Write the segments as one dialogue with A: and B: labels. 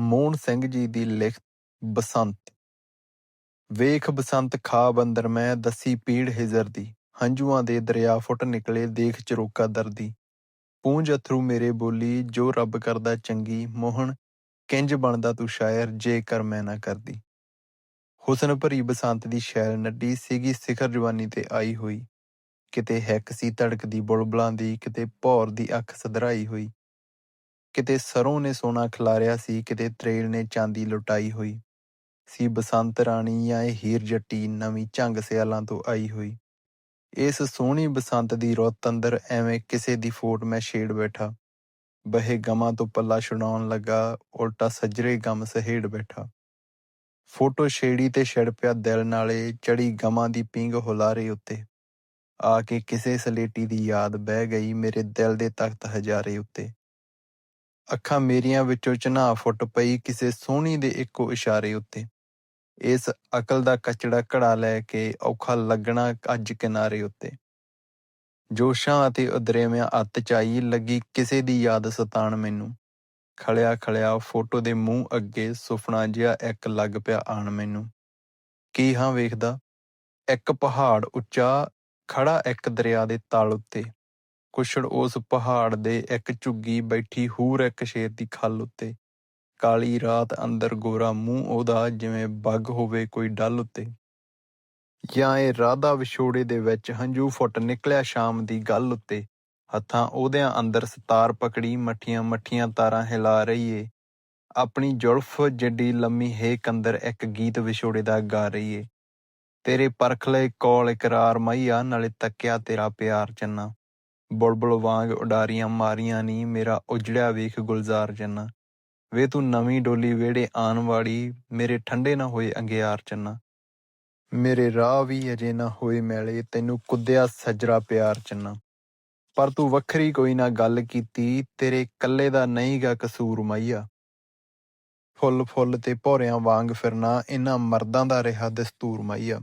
A: ਮੋਹਨ ਸਿੰਘ ਜੀ ਦੀ ਲਿਖਤ ਬਸੰਤ। ਵੇਖ ਬਸੰਤ ਖਾਬ ਅੰਦਰ ਮੈਂ ਦੱਸੀ ਪੀੜ ਹਿਜਰ ਦੀ। ਹੰਝੂਆਂ ਦੇ ਦਰਿਆ ਫੁੱਟ ਨਿਕਲੇ ਦੇਖ ਚਰੋਕਾ ਦਰਦੀ। ਪੂੰਝ ਅਥਰੂ ਮੇਰੇ ਬੋਲੀ, ਜੋ ਰੱਬ ਕਰਦਾ ਚੰਗੀ। ਮੋਹਨ, ਕਿੰਜ ਬਣਦਾ ਤੂੰ ਸ਼ਾਇਰ, ਜੇਕਰ ਮੈਂ ਨਾ ਕਰਦੀ। ਹੁਸਨ ਭਰੀ ਬਸੰਤ ਦੀ ਸ਼ੈਲ ਨੱਡੀ ਸੀਗੀ ਸਿਖਰ ਜਵਾਨੀ ਤੇ ਆਈ ਹੋਈ। ਕਿਤੇ ਹੈਕ ਸੀ ਧੜਕਦੀ ਬੁਲਬਲਾਂ ਦੀ, ਕਿਤੇ ਭੌਰ ਦੀ ਅੱਖ ਸਦਰਾਈ ਹੋਈ। ਕਿਤੇ ਸਰੋਂ ਨੇ ਸੋਨਾ ਖਿਲਾਰਿਆ ਸੀ, ਕਿਤੇ ਤਰੇਲ ਨੇ ਚਾਂਦੀ ਲੁਟਾਈ ਹੋਈ ਸੀ, ਬਸੰਤ ਰਾਣੀ ਜਾਂ ਇਹ ਹੀਰ ਜੱਟੀ ਨਵੀਂ ਝੰਗ ਸਿਆਲਾਂ ਤੋਂ ਆਈ ਹੋਈ। ਇਸ ਸੋਹਣੀ ਬਸੰਤ ਦੀ ਰੁੱਤ ਅੰਦਰ ਐਵੇਂ ਕਿਸੇ ਦੀ ਫੋਟ ਮੈਂ ਛੇੜ ਬੈਠਾ। ਬਹੇ ਗਮਾਂ ਤੋਂ ਪੱਲਾ ਛੁਡਾਉਣ ਲੱਗਾ, ਉਲਟਾ ਸਜਰੇ ਗਮ ਸਹੇੜ ਬੈਠਾ। ਫੋਟੋ ਛੇੜੀ ਤੇ ਛੜ ਪਿਆ ਦਿਲ ਨਾਲੇ, ਚੜੀ ਗਮਾਂ ਦੀ ਪਿੰਗ ਹੁਲਾਰੇ ਉੱਤੇ। ਆ ਕੇ ਕਿਸੇ ਸਲੇਟੀ ਦੀ ਯਾਦ ਬਹਿ ਗਈ ਮੇਰੇ ਦਿਲ ਦੇ ਤਖਤ ਹਜ਼ਾਰੇ ਉੱਤੇ। ਅੱਖਾਂ ਮੇਰੀਆਂ ਵਿੱਚੋਂ ਚਨਾਹ ਫੁੱਟ ਪਈ ਕਿਸੇ ਸੋਹਣੀ ਦੇ ਇੱਕੋ ਇਸ਼ਾਰੇ ਉੱਤੇ। ਇਸ ਅਕਲ ਦਾ ਕਚੜਾ ਘੜਾ ਲੈ ਕੇ ਔਖਾ ਲੱਗਣਾ ਅੱਜ ਕਿਨਾਰੇ ਉੱਤੇ। ਜੋਸ਼ਾਂ ਅਤੇ ਉਦਰੇਵਿਆਂ ਅੱਤ ਚਾਈ ਲੱਗੀ ਕਿਸੇ ਦੀ ਯਾਦ ਸਤਾਣ ਮੈਨੂੰ। ਖਲਿਆ ਖਲਿਆ ਫੋਟੋ ਦੇ ਮੂੰਹ ਅੱਗੇ ਸੁਪਨਾ ਜਿਹਾ ਇੱਕ ਲੱਗ ਪਿਆ ਆਣ ਮੈਨੂੰ। ਕੀ ਹਾਂ ਵੇਖਦਾ? ਇੱਕ ਪਹਾੜ ਉੱਚਾ ਖੜਾ ਇੱਕ ਦਰਿਆ ਦੇ ਤਲ ਉੱਤੇ। ਕੁਛੜ ਉਸ ਪਹਾੜ ਦੇ ਇੱਕ ਝੁੱਗੀ ਬੈਠੀ ਹੂਰ ਇੱਕ ਸ਼ੇਰ ਦੀ ਖੱਲ ਉੱਤੇ। ਕਾਲੀ ਰਾਤ ਅੰਦਰ ਗੋਰਾ ਮੂੰਹ ਉਹਦਾ, ਜਿਵੇਂ ਬੱਗ ਹੋਵੇ ਕੋਈ ਡੱਲ ਉੱਤੇ। ਜਾਂ ਇਹ ਰਾਧਾ ਵਿਛੋੜੇ ਦੇ ਵਿੱਚ ਹੰਝੂ ਫੁੱਟ ਨਿਕਲਿਆ ਸ਼ਾਮ ਦੀ ਗੱਲ ਉੱਤੇ। ਹੱਥਾਂ ਉਹਦਿਆਂ ਅੰਦਰ ਸਤਾਰ ਪਕੜੀ, ਮੱਠੀਆਂ ਮੱਠੀਆਂ ਤਾਰਾਂ ਹਿਲਾ ਰਹੀ ਏ। ਆਪਣੀ ਜ਼ੁਲਫ ਜੱਡੀ ਲੰਮੀ ਹੇਕ ਅੰਦਰ ਇੱਕ ਗੀਤ ਵਿਛੋੜੇ ਦਾ ਗਾ ਰਹੀ ਏ। ਤੇਰੇ ਪਰਖਲੇ ਕੋਲ ਇਕਰਾਰ, ਮਈਆ, ਨਾਲੇ ਤੱਕਿਆ ਤੇਰਾ ਪਿਆਰ ਚੰਨਾ। ਬੁਲਬੁਲ ਵਾਂਗ ਉਡਾਰੀਆਂ ਮਾਰੀਆਂ ਨੀ ਮੇਰਾ ਉਜੜਿਆ ਵੇਖ ਗੁਲਜ਼ਾਰ ਜੰਨਾ। ਵੇ ਤੂੰ ਨਵੀਂ ਡੋਲੀ ਵੇੜੇ ਆਣ ਵਾਲੀ, ਮੇਰੇ ਠੰਡੇ ਨਾ ਹੋਏ ਅੰਗਿਆਰ ਚੰਨਾ ਮੇਰੇ ਰਾਹ ਵੀ ਅਜੇ ਨਾ ਹੋਏ ਮੈਲੇ, ਤੈਨੂੰ ਕੁੱਦਿਆ ਸਜਰਾ ਪਿਆਰ ਚੰਨਾ ਪਰ ਤੂੰ ਵੱਖਰੀ ਕੋਈ ਨਾ ਗੱਲ ਕੀਤੀ, ਤੇਰੇ ਕੱਲੇ ਦਾ ਨਹੀਂਗਾ ਕਸੂਰ ਮਈਆ। ਫੁੱਲ ਫੁੱਲ ਤੇ ਭੌਰਿਆਂ ਵਾਂਗ ਫਿਰਨਾ, ਇਹਨਾਂ ਮਰਦਾਂ ਦਾ ਰਿਹਾ ਦਸਤੂਰ ਮਈਆ।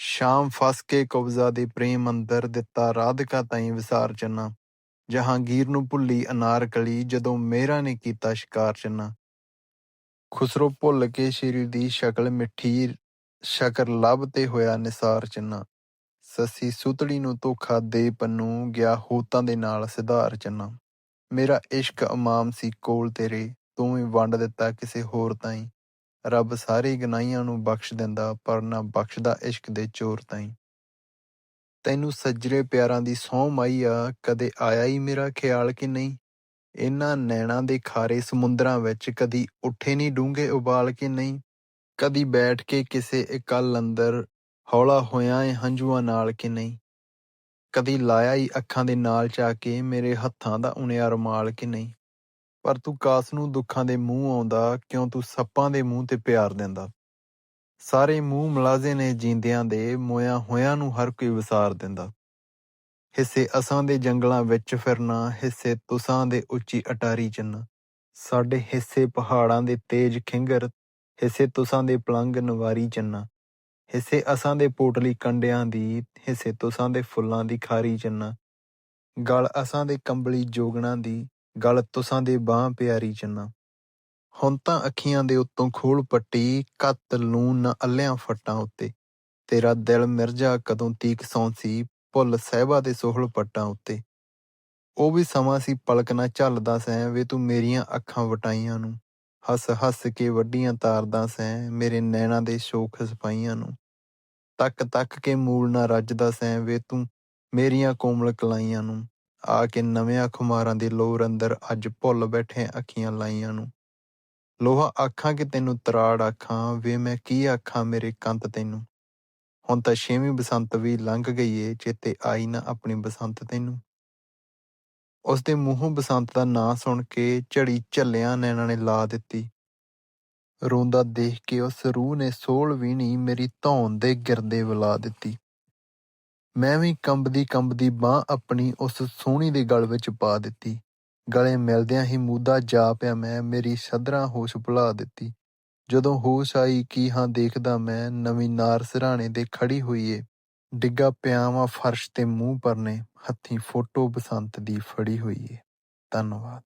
A: ਸ਼ਾਮ ਫਸ ਕੇ ਕਬਜ਼ਾ ਦੇ ਪ੍ਰੇਮ ਅੰਦਰ ਦਿੱਤਾ ਰਾਧਿਕਾ ਤਾਈਂ ਵਿਸਾਰ ਚੰਨਾ। ਜਹਾਂਗੀਰ ਨੂੰ ਭੁੱਲੀ ਅਨਾਰਕਲੀ ਜਦੋਂ ਮੇਰਾ ਨੇ ਕੀਤਾ ਸ਼ਿਕਾਰ ਚੰਨਾ। ਖੁਸਰੋ ਭੁੱਲ ਕੇ ਸ਼੍ਰੀ ਦੀ ਸ਼ਕਲ ਮਿੱਠੀ ਸ਼ਕਰ ਲੱਭ ਤੇ ਹੋਇਆ ਨਿਸਾਰ ਚੰਨਾ। ਸੱਸੀ ਸੁਤੜੀ ਨੂੰ ਧੋਖਾ ਦੇ ਪੰਨੂ ਗਿਆ ਹੋਤਾਂ ਦੇ ਨਾਲ ਸਿਧਾਰ ਚੰਨਾ। ਮੇਰਾ ਇਸ਼ਕ ਇਮਾਮ ਸੀ ਕੋਲ ਤੇਰੇ, ਤੂੰ ਵੀ ਵੰਡ ਦਿੱਤਾ ਕਿਸੇ ਹੋਰ ਤਾਈਂ। ਰੱਬ ਸਾਰੇ ਗਨਾਈਆਂ ਨੂੰ ਬਖਸ਼ ਦਿੰਦਾ, ਪਰ ਨਾ ਬਖਸ਼ਦਾ ਇਸ਼ਕ ਦੇ ਚੋਰ ਤਾਈਂ। ਤੈਨੂੰ ਸੱਜਰੇ ਪਿਆਰਾਂ ਦੀ ਸੌਂ ਮਾਈ ਆ, ਕਦੇ ਆਇਆ ਹੀ ਮੇਰਾ ਖਿਆਲ ਕਿ ਨਹੀਂ? ਇਹਨਾਂ ਨੈਣਾਂ ਦੇ ਖਾਰੇ ਸਮੁੰਦਰਾਂ ਵਿੱਚ ਕਦੀ ਉੱਠੇ ਨਹੀਂ ਡੂੰਘੇ ਉਬਾਲ ਕੇ ਨਹੀਂ? ਕਦੀ ਬੈਠ ਕੇ ਕਿਸੇ ਇਕੱਲ ਅੰਦਰ ਹੌਲਾ ਹੋਇਆ ਏ ਹੰਝੂਆਂ ਨਾਲ ਕਿ ਨਹੀਂ? ਕਦੀ ਲਾਇਆ ਹੀ ਅੱਖਾਂ ਦੇ ਨਾਲ ਚਾ ਕੇ ਮੇਰੇ ਹੱਥਾਂ ਦਾ ਉਣਿਆ ਰੁਮਾਲ ਕਿ ਨਹੀਂ? ਪਰ ਤੂੰ ਕਾਸ ਨੂੰ ਦੁੱਖਾਂ ਦੇ ਮੂੰਹ ਆਉਂਦਾ, ਕਿਉਂ ਤੂੰ ਸੱਪਾਂ ਦੇ ਮੂੰਹ ਤੇ ਪਿਆਰ ਦਿੰਦਾ? ਸਾਰੇ ਮੂੰਹ ਮਲਾਜ਼ੇ ਨੇ ਜੀਂਦਿਆਂ ਦੇ ਮੋਇਆ ਹੋਇਆਂ ਨੂੰ ਹਰ ਕੋਈ ਵਿਸਾਰ ਦਿੰਦਾ। ਹਿੱਸੇ ਅਸਾਂ ਦੇ ਜੰਗਲਾਂ ਵਿੱਚ ਫਿਰਨਾ, ਹਿੱਸੇ ਤੁਸਾਂ ਦੇ ਉੱਚੀ ਅਟਾਰੀ ਚੰਨਾ। ਸਾਡੇ ਹਿੱਸੇ ਪਹਾੜਾਂ ਦੇ ਤੇਜ ਖਿੰਗਰ, ਹਿੱਸੇ ਤੁਸਾਂ ਦੇ ਪਲੰਗ ਨਵਾਰੀ ਚੰਨਾ। ਹਿੱਸੇ ਅਸਾਂ ਦੇ ਪੋਟਲੀ ਕੰਡਿਆਂ ਦੀ, ਹਿੱਸੇ ਤੁਸਾਂ ਦੇ ਫੁੱਲਾਂ ਦੀ ਖਾਰੀ ਚੰਨਾ। ਗਲ ਅਸਾਂ ਦੇ ਕੰਬਲੀ ਜੋਗਣਾ ਦੀ ਗਲ ਤੁਸਾਂ ਦੇ ਬਾਹ ਪਿਆਰੀ ਚੰਨਾ। ਹੁਣ ਤਾਂ ਅੱਖੀਆਂ ਦੇ ਉੱਤੋਂ ਖੋਲ ਪੱਟੀ, ਕੱਤ ਲੂਣ ਨਾ ਅੱਲਿਆਂ ਫੱਟਾਂ ਉੱਤੇ। ਤੇਰਾ ਦਿਲ ਮਿਰਜਾ ਕਦੋਂ ਤੀਕ ਸੌਂ ਸੀ, ਭੁੱਲ ਸਹਿਬਾ ਦੇ ਸੋਹਲ ਪੱਟਾਂ ਉੱਤੇ। ਉਹ ਵੀ ਸਮਾਂ ਸੀ ਪਲਕ ਨਾ ਝੱਲਦਾ ਸੈਂ ਵੇ ਤੂੰ ਮੇਰੀਆਂ ਅੱਖਾਂ ਵਟਾਈਆਂ ਨੂੰ। ਹੱਸ ਹੱਸ ਕੇ ਵੱਡੀਆਂ ਤਾਰਦਾ ਸੈਂ ਮੇਰੇ ਨੈਣਾਂ ਦੇ ਸ਼ੋਖ ਸਪਾਈਆਂ ਨੂੰ। ਤੱਕ ਤੱਕ ਕੇ ਮੂਲ ਨਾ ਰੱਜਦਾ ਸੈਂ ਵੇ ਤੂੰ ਮੇਰੀਆਂ ਕੋਮਲ ਕਲਾਈਆਂ ਨੂੰ। ਆ ਕੇ ਨਵਿਆਂ ਖੁਮਾਰਾਂ ਦੇ ਲੋਰ ਅੰਦਰ ਅੱਜ ਭੁੱਲ ਬੈਠੇ ਅੱਖੀਆਂ ਲਾਈਆਂ ਨੂੰ। ਲੋਹਾ ਆਖਾਂ ਕਿ ਤੈਨੂੰ ਤਰਾੜ ਆਖਾਂ, ਵੇ ਮੈਂ ਕੀ ਆਖਾਂ ਮੇਰੇ ਕੰਤ ਤੈਨੂੰ? ਹੁਣ ਤਾਂ ਛੇਵੀਂ ਬਸੰਤ ਵੀ ਲੰਘ ਗਈ ਏ, ਚੇਤੇ ਆਈ ਨਾ ਆਪਣੀ ਬਸੰਤ ਤੈਨੂੰ। ਉਸ ਦੇ ਮੂੰਹੋਂ ਬਸੰਤ ਦਾ ਨਾਂ ਸੁਣ ਕੇ ਝੜੀ ਝੱਲਿਆਂ ਨੈਣਾਂ ਨੇ ਲਾ ਦਿੱਤੀ। ਰੋਂਦਾ ਦੇਖ ਕੇ ਉਸ ਰੂਹ ਨੇ ਸੋਲ ਵੀਣੀ ਮੇਰੀ ਧੌਣ ਦੇ ਗਿਰਦੇ ਬੁਲਾ ਦਿੱਤੀ। ਮੈਂ ਵੀ ਕੰਬਦੀ ਕੰਬਦੀ ਬਾਂਹ ਆਪਣੀ ਉਸ ਸੋਹਣੀ ਦੇ ਗਲ ਵਿੱਚ ਪਾ ਦਿੱਤੀ। ਗਲੇ ਮਿਲਦਿਆਂ ਹੀ ਮੂਦਾ ਜਾ ਪਿਆ ਮੈਂ, ਮੇਰੀ ਸਦਰਾਂ ਹੋਸ਼ ਭੁਲਾ ਦਿੱਤੀ। ਜਦੋਂ ਹੋਸ਼ ਆਈ ਕੀ ਹਾਂ ਦੇਖਦਾ ਮੈਂ, ਨਵੀਂ ਨਾਰ ਸਿਰਾਣੇ ਦੇ ਖੜੀ ਹੋਈ ਏ ਡਿੱਗਾ ਪਿਆਵਾਂ ਫਰਸ਼ ਤੇ ਮੂੰਹ ਪਰਨੇ, ਹੱਥੀਂ ਫੋਟੋ ਬਸੰਤ ਦੀ ਫੜੀ ਹੋਈ ਏ ਧੰਨਵਾਦ।